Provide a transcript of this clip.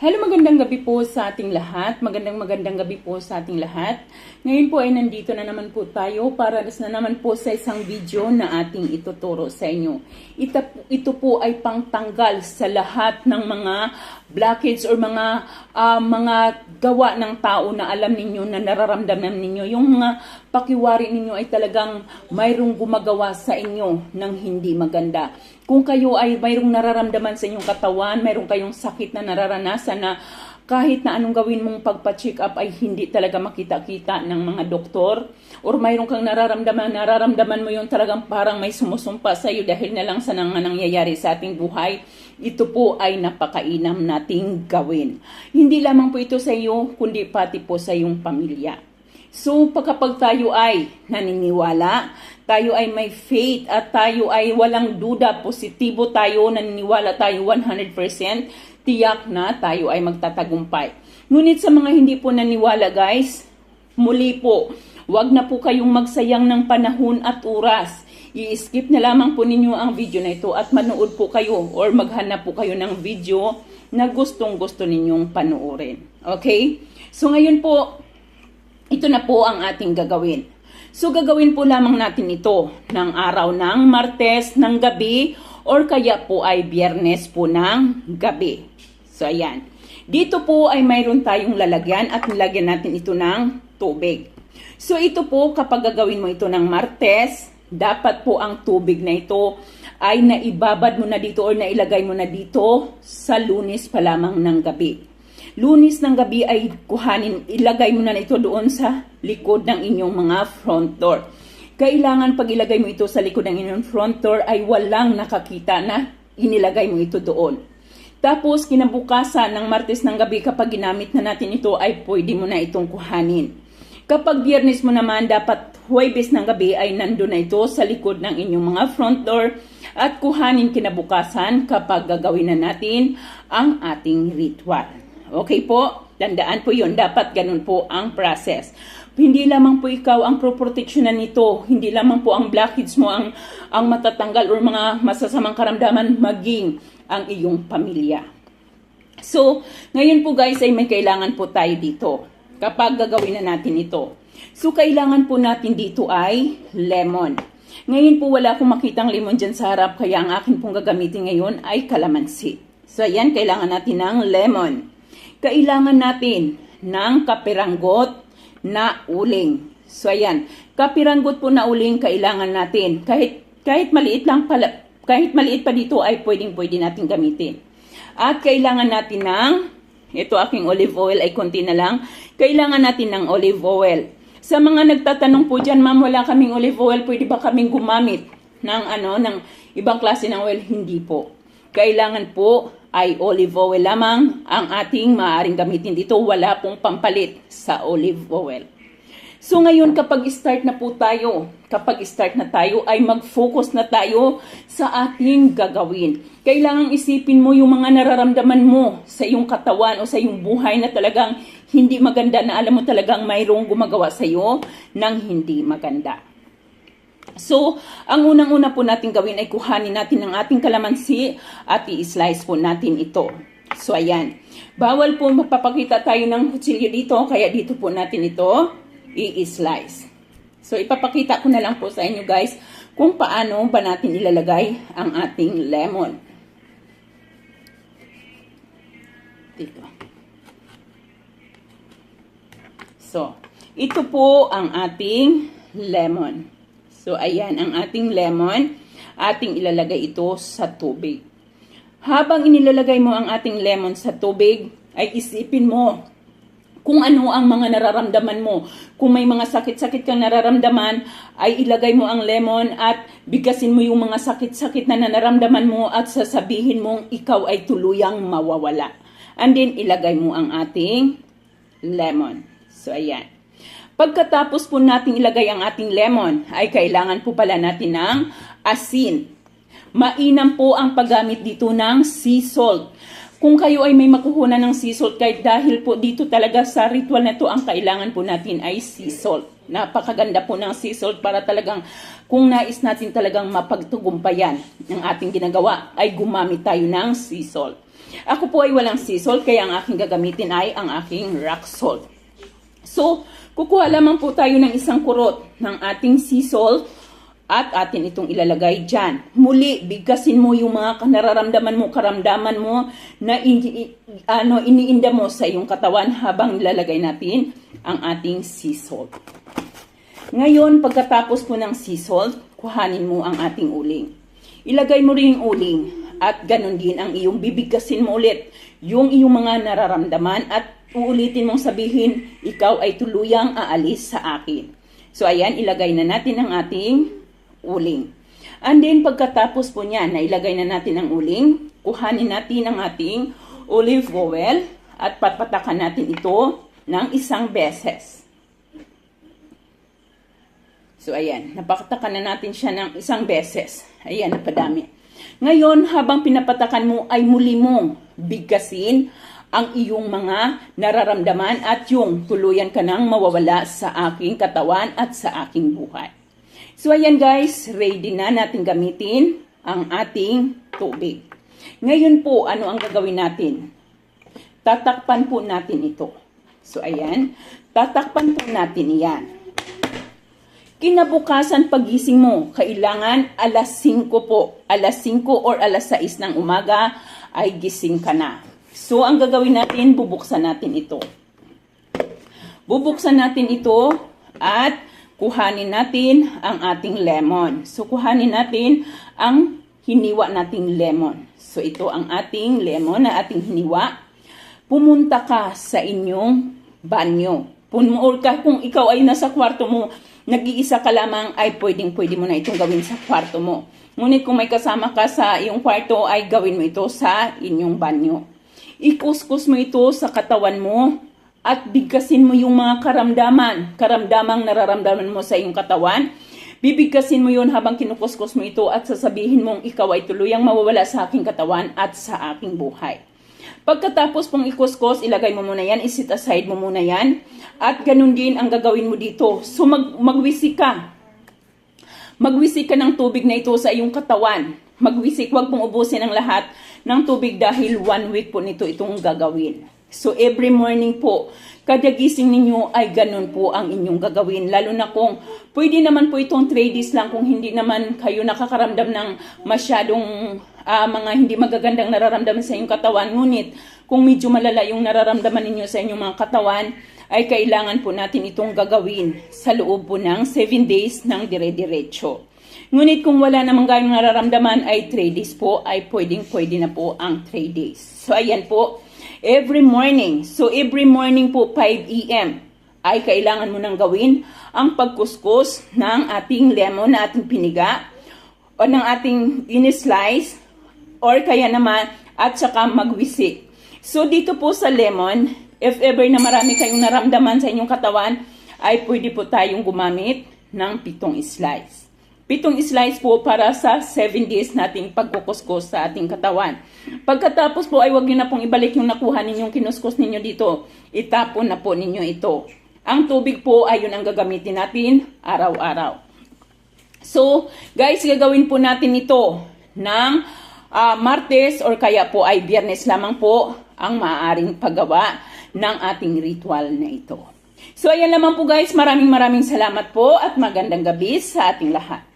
Hello, magandang gabi po sa ating lahat. Magandang magandang gabi po sa ating lahat. Ngayon po ay nandito na naman po tayo para na naman po sa isang video na ating ituturo sa inyo. Ito, ito po ay pangtanggal sa lahat ng mga blockage or mga ah, mga gawa ng tao na alam ninyo na nararamdaman ninyo. Yung mga pakiwari ninyo ay talagang mayroong gumagawa sa inyo ng hindi maganda. Kung kayo ay mayroong nararamdaman sa inyong katawan, mayroong kayong sakit na nararanasan na kahit na anong gawin mong pagpa-check up ay hindi talaga makita-kita ng mga doktor or mayroon kang nararamdaman, nararamdaman mo yung talagang parang may sumusumpa sa iyo dahil na lang sa nang nangyayari sa ating buhay, ito po ay napakainam nating gawin. Hindi lamang po ito sa iyo, kundi pati po sa iyong pamilya. So, pagkapag tayo ay naniniwala, tayo ay may faith at tayo ay walang duda, positibo tayo, naniniwala tayo 100%, tiyak na tayo ay magtatagumpay. Ngunit sa mga hindi po naniwala guys, muli po, wag na po kayong magsayang ng panahon at oras. I-skip na lamang po ninyo ang video na ito at manood po kayo or maghanap po kayo ng video na gustong gusto ninyong panoorin. Okay? So ngayon po, ito na po ang ating gagawin. So gagawin po lamang natin ito ng araw ng Martes ng gabi or kaya po ay Biyernes po ng gabi. So ayan. Dito po ay mayroon tayong lalagyan at nilagyan natin ito ng tubig. So ito po kapag gagawin mo ito ng Martes, dapat po ang tubig na ito ay naibabad mo na dito or nailagay mo na dito sa lunes pa lamang ng gabi. Lunis ng gabi ay kuhanin, ilagay mo na ito doon sa likod ng inyong mga front door. Kailangan pag ilagay mo ito sa likod ng inyong front door ay walang nakakita na inilagay mo ito doon. Tapos kinabukasan ng Martes ng gabi kapag ginamit na natin ito ay pwede mo na itong kuhanin. Kapag biyernes mo naman, dapat Huwebes ng gabi ay nandun na ito sa likod ng inyong mga front door at kuhanin kinabukasan kapag gagawin na natin ang ating ritual. Okay po? Tandaan po yun. Dapat ganun po ang process. Hindi lamang po ikaw ang proproteksyonan nito. Hindi lamang po ang blockage mo ang, ang matatanggal or mga masasamang karamdaman maging ang iyong pamilya. So, ngayon po guys ay may kailangan po tayo dito kapag gagawin na natin ito. So, kailangan po natin dito ay lemon. Ngayon po wala akong makitang lemon dyan sa harap, kaya ang akin pong gagamitin ngayon ay kalamansi. So, ayan, kailangan natin ng lemon. Kailangan natin ng kapiranggot na uling. So, ayan, kapiranggot po na uling kailangan natin. Kahit, kahit maliit lang pala, kahit maliit pa dito ay pwedeng pwede natin gamitin. At kailangan natin ng, ito aking olive oil ay konti na lang, kailangan natin ng olive oil. Sa mga nagtatanong po dyan, ma'am, wala kaming olive oil, pwede ba kaming gumamit ng ano, ng ibang klase ng oil? Hindi po. Kailangan po ay olive oil lamang ang ating maaaring gamitin dito. Wala pong pampalit sa olive oil. So ngayon kapag start na po tayo, kapag start na tayo ay mag-focus na tayo sa ating gagawin. Kailangang isipin mo yung mga nararamdaman mo sa iyong katawan o sa iyong buhay na talagang hindi maganda na alam mo talagang mayroong gumagawa sa iyo ng hindi maganda. So, ang unang-una po natin gawin ay kuhanin natin ang ating kalamansi at i-slice po natin ito. So, ayan. Bawal po magpapakita tayo ng kutsilyo dito, kaya dito po natin ito i-slice. So, ipapakita ko na lang po sa inyo guys kung paano ba natin ilalagay ang ating lemon. Dito. So, ito po ang ating lemon. So, ayan ang ating lemon. Ating ilalagay ito sa tubig. Habang inilalagay mo ang ating lemon sa tubig, ay isipin mo kung ano ang mga nararamdaman mo. Kung may mga sakit-sakit kang nararamdaman, ay ilagay mo ang lemon at bigasin mo yung mga sakit-sakit na nararamdaman mo at sasabihin mong ikaw ay tuluyang mawawala. And then, ilagay mo ang ating lemon. So, ayan. Pagkatapos po nating ilagay ang ating lemon, ay kailangan po pala natin ng asin. Mainam po ang paggamit dito ng sea salt. Kung kayo ay may makuhunan ng sea salt, kahit dahil po dito talaga sa ritual na to, ang kailangan po natin ay sea salt. Napakaganda po ng sea salt para talagang kung nais natin talagang mapagtugumpayan ng ating ginagawa, ay gumamit tayo ng sea salt. Ako po ay walang sea salt, kaya ang aking gagamitin ay ang aking rock salt. So, kukuha lamang po tayo ng isang kurot ng ating sea salt at atin itong ilalagay dyan. Muli, bigkasin mo yung mga nararamdaman mo, karamdaman mo na in, ano, iniinda mo sa iyong katawan habang nilalagay natin ang ating sea salt. Ngayon, pagkatapos po ng sea salt, kuhanin mo ang ating uling. Ilagay mo rin yung uling at ganun din ang iyong bibigkasin mo ulit yung iyong mga nararamdaman at uulitin mong sabihin, ikaw ay tuluyang aalis sa akin. So ayan, ilagay na natin ang ating uling. And then pagkatapos po niya na ilagay na natin ang uling, kuhanin natin ang ating olive oil at patpatakan natin ito ng isang beses. So, ayan, napakatakan na natin siya ng isang beses. Ayan, napadami. Ngayon, habang pinapatakan mo, ay muli mong bigkasin ang iyong mga nararamdaman at yung tuluyan ka nang mawawala sa aking katawan at sa aking buhay. So, ayan guys, ready na natin gamitin ang ating tubig. Ngayon po, ano ang gagawin natin? Tatakpan po natin ito. So, ayan, tatakpan po natin yan. Kinabukasan pagising mo, kailangan alas 5 po. Alas 5 or alas 6 ng umaga ay gising ka na. So, ang gagawin natin, bubuksan natin ito. Bubuksan natin ito at kuhanin natin ang ating lemon. So, kuhanin natin ang hiniwa nating lemon. So, ito ang ating lemon na ating hiniwa. Pumunta ka sa inyong banyo. Or ka, kung ikaw ay nasa kwarto mo, nag-iisa ka lamang, ay pwedeng pwede mo na itong gawin sa kwarto mo. Ngunit kung may kasama ka sa iyong kwarto, ay gawin mo ito sa inyong banyo. Ikuskus mo ito sa katawan mo at bigkasin mo yung mga karamdaman, karamdamang nararamdaman mo sa iyong katawan. Bibigkasin mo yun habang kinukuskus mo ito at sasabihin mong ikaw ay tuluyang mawawala sa aking katawan at sa aking buhay. Pagkatapos pong ikuskus, ilagay mo muna yan, isit aside mo muna yan. At ganun din ang gagawin mo dito. So mag, magwisik ka. Magwisik ka ng tubig na ito sa iyong katawan. Magwisik, huwag pong ubusin ang lahat ng tubig dahil one week po nito itong gagawin. So every morning po, kada gising ninyo ay ganun po ang inyong gagawin. Lalo na kung pwede naman po itong 3 days lang kung hindi naman kayo nakakaramdam ng masyadong ah, mga hindi magagandang nararamdaman sa inyong katawan. Ngunit kung medyo malala yung nararamdaman ninyo sa inyong mga katawan, ay kailangan po natin itong gagawin sa loob po ng 7 days ng dire-diretso. Ngunit kung wala namang gayong nararamdaman ay 3 days po, ay pwedeng pwede na po ang 3 days. So ayan po, every morning, so every morning po 5 a.m. ay kailangan mo nang gawin ang pagkuskus ng ating lemon na ating piniga o ng ating in-slice or kaya naman at saka magwisik. So dito po sa lemon, if ever na marami kayong naramdaman sa inyong katawan, ay pwede po tayong gumamit ng pitong slice. Pitong slice po para sa 7 days nating pagkukuskus sa ating katawan. Pagkatapos po ay huwag niyo na pong ibalik yung nakuha ninyong kinuskus ninyo dito. Itapon na po ninyo ito. Ang tubig po ay yun ang gagamitin natin araw-araw. So, guys, gagawin po natin ito ng ah, Martes or kaya po ay Biyernes lamang po ang maaaring paggawa ng ating ritual na ito. So, ayan naman po guys. Maraming maraming salamat po at magandang gabi sa ating lahat.